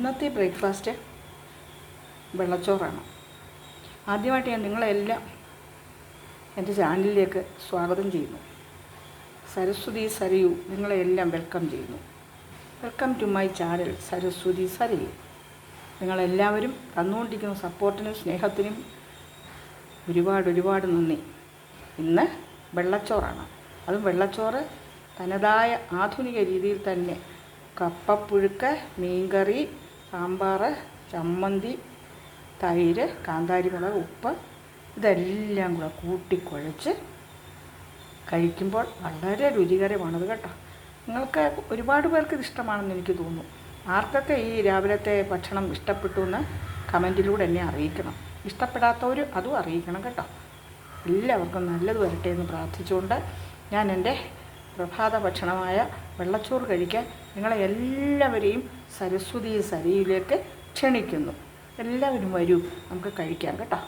ഇന്നത്തെ ബ്രേക്ക്ഫാസ്റ്റ് വെള്ളച്ചോറാണ്. ആദ്യമായിട്ട് ഞാൻ നിങ്ങളെല്ലാം എന്റെ ചാനലിലേക്ക് സ്വാഗതം ചെയ്യുന്നു. സരസ്വതി സരയു നിങ്ങളെല്ലാം വെൽക്കം ചെയ്യുന്നു. Welcome to my channel Saraswati Sarayu. നിങ്ങളെല്ലാവരും തന്നുകൊണ്ടിരിക്കുന്ന സപ്പോർട്ടിനും സ്നേഹത്തിനും ഒരുപാട് ഒരുപാട് നന്ദി. ഇന്ന് വെള്ളച്ചോറാണ്. അതും വെള്ളച്ചോറ് തനതായ ആധുനിക രീതിയിൽ തന്നെ കപ്പപ്പുഴുക്ക് മീൻകറി സാമ്പാർ ചമ്മന്തി തൈര് കാന്താരിമുളക് ഉപ്പ് ഇതെല്ലാം കൂടെ കൂട്ടിക്കുഴച്ച് കഴിക്കുമ്പോൾ വളരെ രുചികരമാണത് കേട്ടോ. നിങ്ങൾക്ക് ഒരുപാട് പേർക്ക് ഇത് ഇഷ്ടമാണെന്ന് എനിക്ക് തോന്നുന്നു. ആർക്കൊക്കെ ഈ രാവിലത്തെ ഭക്ഷണം ഇഷ്ടപ്പെട്ടു എന്ന് കമന്റിലൂടെ എന്നെ അറിയിക്കണം. ഇഷ്ടപ്പെടാത്തവർ അതും അറിയിക്കണം കേട്ടോ. എല്ലാവർക്കും നല്ലത് വരട്ടെ എന്ന് പ്രാർത്ഥിച്ചുകൊണ്ട് ഞാൻ എന്റെ പ്രഭാത ഭക്ഷണമായ വെള്ളച്ചോറ് കഴിക്കാൻ നിങ്ങളെ എല്ലാവരെയും സരസ്വതി സരിയിലേക്ക് ക്ഷണിക്കുന്നു. എല്ലാവരും വരൂ നമുക്ക് കഴിക്കാം കേട്ടോ.